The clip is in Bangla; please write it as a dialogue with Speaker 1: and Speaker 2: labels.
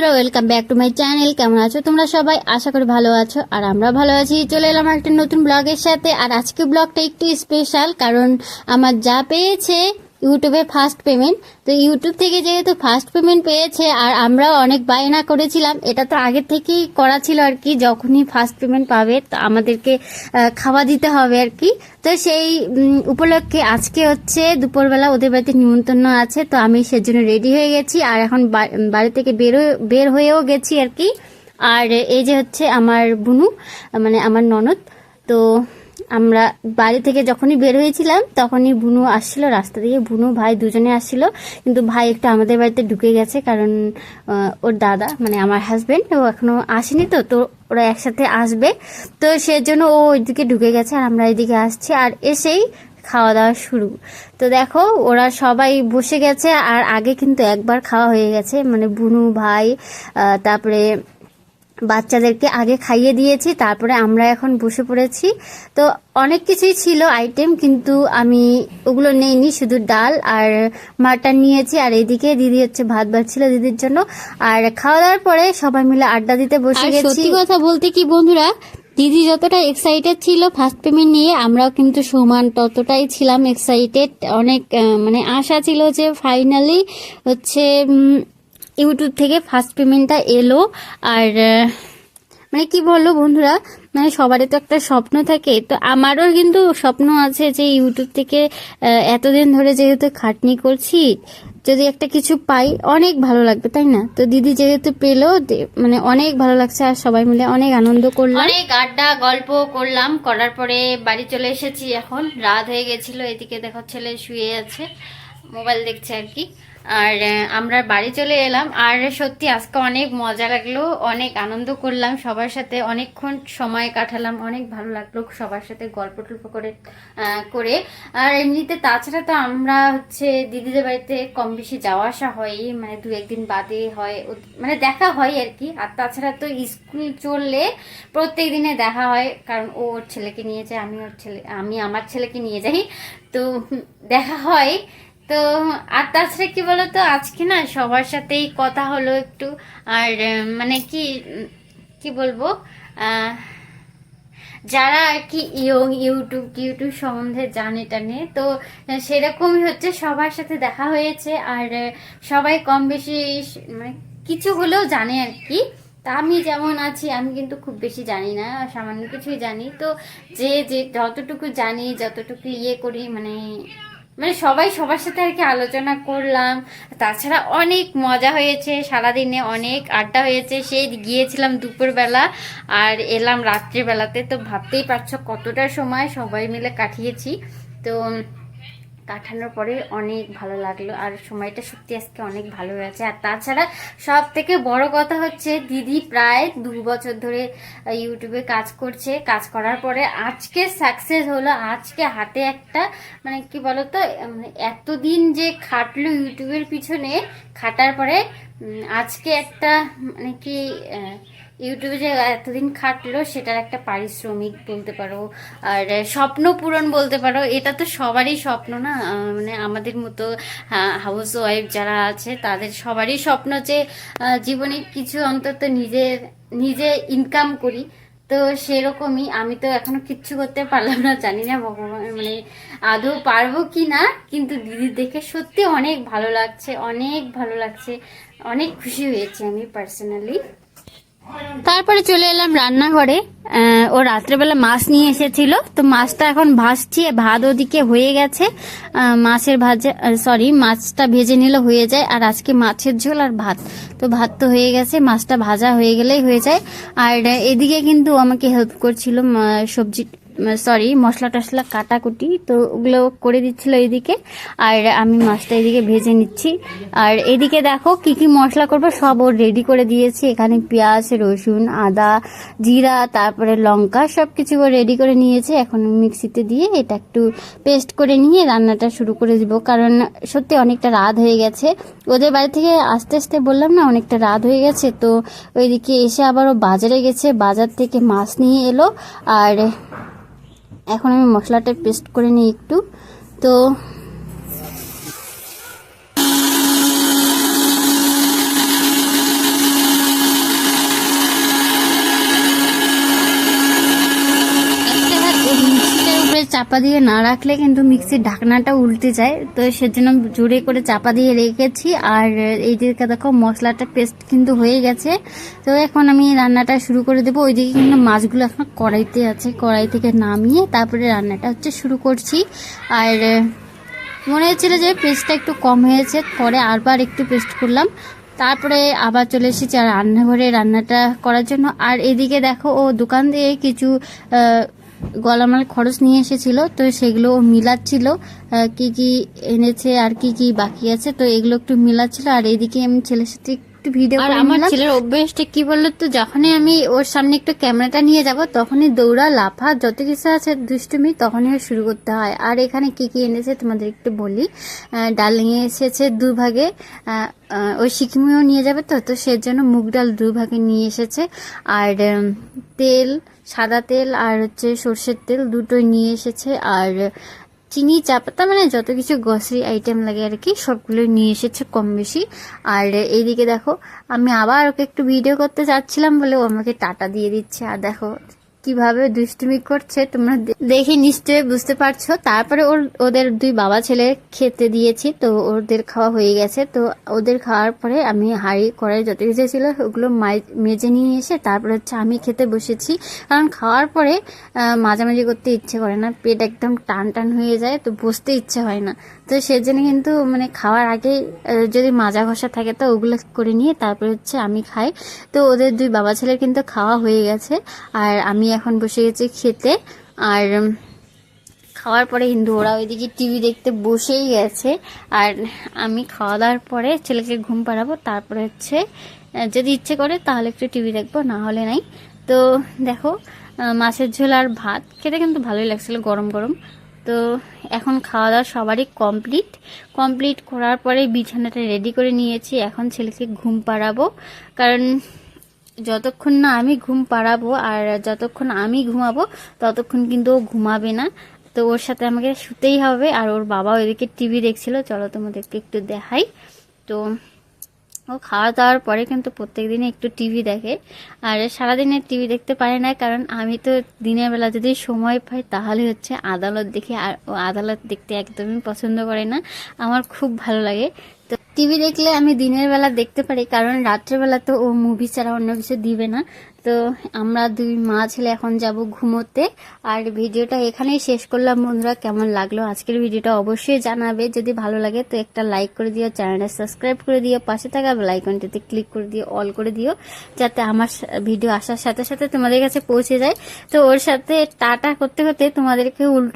Speaker 1: বন্ধুরা welcome back to my channel কেমন আছো তোমরা সবাই? আশা করি ভালো আছো, আর আমরা ভালো আছি। চলে এলাম একটা নতুন ব্লগের সাথে। আর আজকে ব্লগটা একটু স্পেশাল কারণ আমার যা পেয়েছে ইউটিউবে ফার্স্ট পেমেন্ট তো ইউটিউব থেকে যেহেতু ফার্স্ট পেমেন্ট পেয়েছে, আর আমরাও অনেক বায়না করেছিলাম, এটা তো আগে থেকেই করা ছিল আর কি, যখনই ফার্স্ট পেমেন্ট পাবে, তো আমাদেরকে খাওয়া দিতে হবে আর কি। তো সেই উপলক্ষে আজকে হচ্ছে দুপুরবেলা ওদের বাড়িতে নিমন্ত্রণ আছে, তো আমি সেজন্য রেডি হয়ে গেছি, আর এখন বাড়ি থেকে বের বের হয়েও গেছি আর কি। আর এই যে হচ্ছে আমার বুনু মানে আমার ননদ, তো আমরা বাড়ি থেকে যখনই বের হয়েছিলাম, তখনই বুনু আসছিল রাস্তা দিয়ে। বুনু ভাই দুজনে আসছিল, কিন্তু ভাই একটু আমাদের বাড়িতে ঢুকে গেছে কারণ ওর দাদা মানে আমার হাজবেন্ড ও এখনও আসেনি তো তো ওরা একসাথে আসবে। তো সেজন্য ও ওইদিকে ঢুকে গেছে আর আমরা এদিকে আসছি আর এসেই খাওয়া দাওয়া শুরু। তো দেখো, ওরা সবাই বসে গেছে আর আগে কিন্তু একবার খাওয়া হয়ে গেছে। মানে বুনু ভাই তারপরে বাচ্চাদেরকে আগে খাইয়ে দিয়েছি তারপরে আমরা এখন বসে পড়েছি। তো অনেক কিছুই ছিল আইটেম কিন্তু আমি ওগুলো নেইনি শুধু ডাল আর মাটন নিয়েছি। আর এদিকে দিদি হচ্ছে ভাত বাড়ছিল দিদির জন্য। আর খাওয়া দাওয়ার পরে সবাই মিলে আড্ডা দিতে বসে গেছি।
Speaker 2: সত্যি
Speaker 1: কথা বলতে কি বন্ধুরা দিদি যতটা এক্সাইটেড ছিল ফার্স্ট পেমেন্ট নিয়ে আমরাও কিন্তু সমান ততটাই ছিলাম এক্সাইটেড অনেক মানে আশা ছিল যে ফাইনালি হচ্ছে ইউটিউব থেকে ফার্স্ট পেমেন্টটা এলো আর মানে কি বলল বন্ধুরা মানে সবারই তো একটা স্বপ্ন থাকে। তো আমারও কিন্তু স্বপ্ন আছে যে ইউটিউব থেকে এতদিন ধরে যেহেতু খাটনি করছি, যদি একটা কিছু পাই, অনেক ভালো লাগবে, তাই না? তো দিদি যেহেতু পেল মানে অনেক ভালো লাগছে আর সবাই মিলে অনেক আনন্দ করলাম। অনেক আড্ডা, গল্প করলাম, করার পরে বাড়ি চলে এসেছি এখন, রাত হয়ে গেছিল, এদিকে দেখো ছেলে শুয়ে আছে, মোবাইল দেখছে আর কি। আর আমরা বাড়ি চলে এলাম। আর সত্যি আজকে অনেক মজা লাগল, অনেক আনন্দ করলাম সবার সাথে। অনেকক্ষণ সময় কাটালাম, অনেক ভালো লাগল সবার সাথে গল্প টল্প করে করে। আর এমনিতে তাছাড়া তো আমরা হচ্ছে দিদিদের বাড়িতে কম বেশি যাওয়া আসা হয় মানে দু একদিন বাদে হয় মানে দেখা হয় আর কি। আর তাছাড়া তো স্কুল চললে প্রত্যেক দিনে দেখা হয়, কারণ ও ওর ছেলেকে নিয়ে যায়, আমি ওর ছেলে, আমি আমার ছেলেকে নিয়ে যাই। তো দেখা হয় তো আর তাছাড়া কি বলতো? আজকে না সবার সাথেই কথা হলো একটু। আর মানে কি কি বলব? যারা আর কি ইয়ং ইউটিউব ইউটিউব সম্বন্ধে জানে টানে, তো সেরকমই হচ্ছে সবার সাথে দেখা হয়েছে। আর সবাই কম বেশি মানে কিছু হলেও জানে আর কি। তা আমি যেমন আছি, আমি কিন্তু খুব বেশি জানি না, সামান্য কিছুই জানি। তো যে যে যতটুকু জানি, যতটুকু ইয়ে করি মানে মানে সবাই সবার সাথে আর কি আলোচনা করলাম। তাছাড়া অনেক মজা হয়েছে, সারাদিনে অনেক আড্ডা হয়েছে। সেই গিয়েছিলাম দুপুরবেলা আর এলাম রাত্রিবেলাতে। তো ভাবতেই পারছ কতটা সময় সবাই মিলে কাটিয়েছি। তো কাটানোর পরে অনেক ভালো লাগল। আর সময়টা সত্যি আজকে অনেক ভালো হয়েছে। আর তাছাড়া সব থেকে বড় কথা হচ্ছে, দিদি প্রায় দু বছর ধরে ইউটিউবে কাজ করছে। কাজ করার পরে আজকে সাকসেস হলো। আজকে হাতে একটা মানে কি বলতো এতদিন যে খাটলো ইউটিউবের পিছনে, খাটার পরে আজকে একটা মানে কি ইউটিউবে যে এতদিন খাটলো, সেটার একটা পারিশ্রমিক বলতে পারো, আর স্বপ্ন পূরণ বলতে পারো, এটা তো সবারই স্বপ্ন না? মানে আমাদের মতো হাউস ওয়াইফ যারা আছে, তাদের সবারই স্বপ্ন যে জীবনে কিছু অন্তত নিজের নিজে ইনকাম করি। তো সেরকমই, আমি তো এখনও কিচ্ছু করতে পারলাম না, জানি না ভগবান মানে আদৌ পারব কি না, কিন্তু দিদি দেখে সত্যি অনেক ভালো লাগছে, অনেক ভালো লাগছে, অনেক খুশি হয়েছি আমি পার্সোনালি তারপরে চলে এলাম রান্নাঘরে। ও রাত্রেবেলা মাছ নিয়ে এসেছিল। তো মাছটা এখন ভাজছি, ভাত ওদিকে হয়ে গেছে। মাছের ভাজা সরি মাছটা ভেজে নিলে হয়ে যায়। আর আজকে মাছের ঝোল আর ভাত। তো ভাত তো হয়ে গেছে, মাছটা ভাজা হয়ে গেলেই হয়ে যায়। আর এদিকে কিন্তু আমাকে হেল্প করছিল সবজি সরি মশলা টশলা কাটাকুটি তো ওগুলো করে দিচ্ছিল এদিকে। আর আমি মাছটা এদিকে ভেজে নিচ্ছি। আর এদিকে দেখো কি কি মশলা করব, সব ওর রেডি করে দিয়েছি। এখানে পেঁয়াজ, রসুন, আদা, জিরা, তারপরে লঙ্কা সব কিছু রেডি করে নিয়েছে। এখন মিক্সিতে দিয়ে এটা একটু পেস্ট করে নিয়ে রান্নাটা শুরু করে দিব। কারণ সত্যি অনেকটা রাত হয়ে গেছে। ওদের বাড়ি থেকে আস্তে আস্তে বললাম না, অনেকটা রাত হয়ে গেছে। তো ওইদিকে এসে আবারও বাজারে গেছে। বাজার থেকে মাছ নিয়ে এলো। আর এখন আমি মশলাটা পেস্ট করে নিই একটু। তো চাপা দিয়ে না রাখলে কিন্তু মিক্সির ঢাকনাটা উল্টে যায়। তো সেজন্য জোরে করে চাপা দিয়ে রেখেছি। আর এই দিকে দেখো, মশলাটা পেস্ট কিন্তু হয়ে গেছে। তো এখন আমি রান্নাটা শুরু করে দেবো। ওইদিকে কিন্তু মাছগুলো এখন কড়াইতে আছে। কড়াই থেকে নামিয়ে তারপরে রান্নাটা হচ্ছে শুরু করছি। আর মনে হচ্ছিল যে পেস্টটা একটু কম হয়েছে। পরে আরবার একটু পেস্ট করলাম। তারপরে আবার চলে এসেছি আর রান্নাঘরে রান্নাটা করার জন্য। আর এদিকে দেখো, ও দোকান দিয়ে কিছু গলামাল খরচ নিয়ে এসেছিল তো সেগুলো মিলাচ্ছিল কি কি এনেছে আর কি কি বাকি আছে তো এগুলো একটু মিলাচ্ছিল। আর এদিকে আমি ছেলের সাথে একটু ভিডিও
Speaker 2: আর আমার
Speaker 1: ছেলের অভ্যেসটা কি বলল তো যখনই আমি ওর সামনে একটু ক্যামেরাটা নিয়ে যাব তখনই দৌড়া লাফা যত কিছু আছে দুষ্টুমি তখনই শুরু করতে হয়। আর এখানে কি কি এনেছে তোমাদের একটু বলি। আহ, ডাল নিয়ে এসেছে দুভাগে ওই সিকিমেও নিয়ে যাবে তো তো সেজন্য মুগ ডাল দুভাগে নিয়ে এসেছে। আর তেল সাদা তেল আর হচ্ছে সর্ষের তেল দুটোই নিয়ে এসেছে। আর চিনি চা পাতা মানে যত কিছু গ্রসারি আইটেম লাগে আর কি সবগুলো নিয়ে এসেছে কম বেশি। আর এইদিকে দেখো, আমি আবার ওকে একটু ভিডিও করতে চাচ্ছিলাম বলে ও আমাকে টাটা দিয়ে দিচ্ছে। আর দেখো কীভাবে দুষ্টুমি করছে তোমরা দেখে নিশ্চয়ই বুঝতে পারছ। তারপরে ওর ওদের দুই বাবা ছেলে খেতে দিয়েছি, তো ওদের খাওয়া হয়ে গেছে। তো ওদের খাওয়ার পরে আমি হাঁড়ি কড়াই যত কিছু ছিল ওগুলো মেজে নিয়ে এসে তারপরে হচ্ছে আমি খেতে বসেছি। কারণ খাওয়ার পরে মাঝামাঝি করতে ইচ্ছে করে না, পেট একদম টান টান হয়ে যায়, তো বসতে ইচ্ছে হয় না। তো সেজন্য কিন্তু মানে খাওয়ার আগে যদি মাজা ঘষা থাকে তো ওগুলো করে নিয়ে তারপরে হচ্ছে আমি খাই। তো ওদের দুই বাবা ছেলের কিন্তু খাওয়া হয়ে গেছে। আর আমি এখন বসে গেছি খেতে। আর খাওয়ার পরে কিন্তু ওরা ওইদিকে টিভি দেখতে বসেই গেছে। আর আমি খাওয়া দাওয়ার পরে ছেলেকে ঘুম পাড়াবো, তারপরে হচ্ছে যদি ইচ্ছে করে তাহলে একটু টিভি দেখব, না হলে নাই। তো দেখো মাছের ঝোল আর ভাত খেতে কিন্তু ভালোই লাগছিল গরম গরম। তো এখন খাওয়া দাওয়া সবারই কমপ্লিট। কমপ্লিট করার পরে বিছানাটা রেডি করে নিয়েছি। এখন ছেলেকে ঘুম পাড়াবো। কারণ যতক্ষণ না আমি ঘুম পাড়াবো আর যতক্ষণ আমি ঘুমাবো, ততক্ষণ কিন্তু ও ঘুমাবে না। তো ওর সাথে আমাকে শুতেই হবে আর ওর বাবা ওইদিকে টিভি দেখছিল। চলো তোমাদেরকে একটু দেখাই। তো ও খাওয়া দাওয়ার পরে কিন্তু প্রত্যেক দিনে একটু টিভি দেখে। আর সারাদিনে টিভি দেখতে পারে না, কারণ আমি তো দিনের বেলা যদি সময় পাই, তাহলে হচ্ছে আদালত দেখি, আর ও আদালত দেখতে একদমই পছন্দ করে না। আমার খুব ভালো লাগে। তো টিভি দেখলে আমি দিনের বেলা দেখতে পারি, কারণ রাত্রেবেলা তো ও মুভি ছাড়া অন্য কিছু দিবে না। তো আমরা দুই মা ছেলে এখন যাব ঘুমোতে। আর ভিডিওটা এখানেই শেষ করলাম বন্ধুরা, কেমন লাগল আজকের ভিডিওটা অবশ্যই জানাবে। যদি ভালো লাগে তো একটা লাইক করে দিও চ্যানেলটা সাবস্ক্রাইব করে দিও, পাশে থাকা বেলাইকনটিতে ক্লিক করে দিও অল করে দিও, যাতে আমার ভিডিও আসার সাথে সাথে তোমাদের কাছে পৌঁছে যায়। তো ওর সাথে টাটা করতে করতে তোমাদেরকে উল্টো